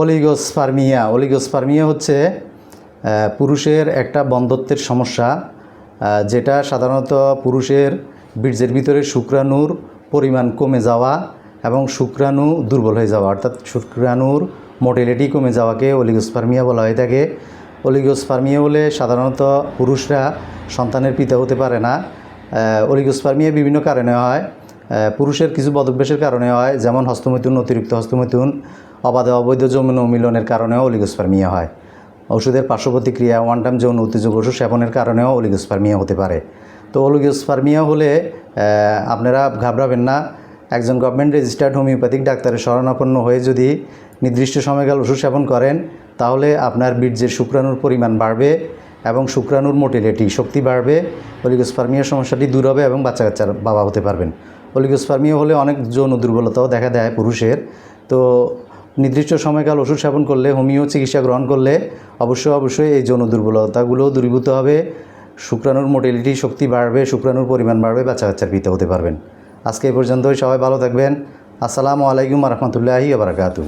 Oligospermia. Oligospermia হচ্ছে পুরুষের একটা বন্ধত্বের সমস্যা যেটা সাধারণত পুরুষের বীর্যের ভিতরে শুক্রাণুর পরিমাণ কমে যাওয়া এবং শুক্রাণু দুর্বল হয়ে যাওয়া। অর্থাৎ শুক্রাণুর মোটিলিটি কমে যাওয়াকে অলিগোস্পার্মিয়া বলা হয়ে থাকে। অলিগোস্পার্মিয়া হলে সাধারণত পুরুষরা সন্তানের পিতা হতে পারে না। অলিগোস্পার্মিয়া বিভিন্ন কারণে হয়। পুরুষের কিছু বদভ্যাসের কারণে হয়, যেমন হস্তমৈথুন, অতিরিক্ত হস্তমৈথুন, অবাধে অবৈধ যৌন মিলনের কারণেও অলিগোস্পার্মিয়া হয়। ওষুধের পার্শ্ব প্রতিক্রিয়া ওয়ান টাইম যৌন উত্তেজক ওষুধ সেবনের কারণেও অলিগোস্পার্মিয়া হতে পারে। তো অলিগোস্পার্মিয়া হলে আপনারা ঘাবড়াবেন না, একজন গভর্নমেন্ট রেজিস্টার্ড হোমিওপ্যাথিক ডাক্তারের শরণাপন্ন হয়ে যদি নির্দিষ্ট সময়কাল ওষুধ সেবন করেন, তাহলে আপনার বীর্যের শুক্রাণুর পরিমাণ বাড়বে এবং শুক্রাণুর মোটিলিটি শক্তি বাড়বে অলিগোস্পার্মিয়া সমস্যাটি দূর হবে এবং বাচ্চা কাচ্চার বাবা হতে পারবেন। অলিগোস্পার্মিয়া হলে অনেক যৌন দুর্বলতাও দেখা দেয় পুরুষের। তো নির্দিষ্ট সময়কাল ওষুধ সেবন করলে, হোমিও চিকিৎসা গ্রহণ করলে অবশ্যই অবশ্যই এই যৌন দুর্বলতাগুলো দূরীভূত হবে। শুক্রাণুর মোটিলিটি শক্তি বাড়বে, শুক্রাণুর পরিমাণ বাড়বে বাচ্চা কাচ্চার পিতা হতে পারবেন। আজকে এই পর্যন্তই, সবাই ভালো থাকবেন। আসসালামু আলাইকুম রহমতুল্লাহি বারাকাতু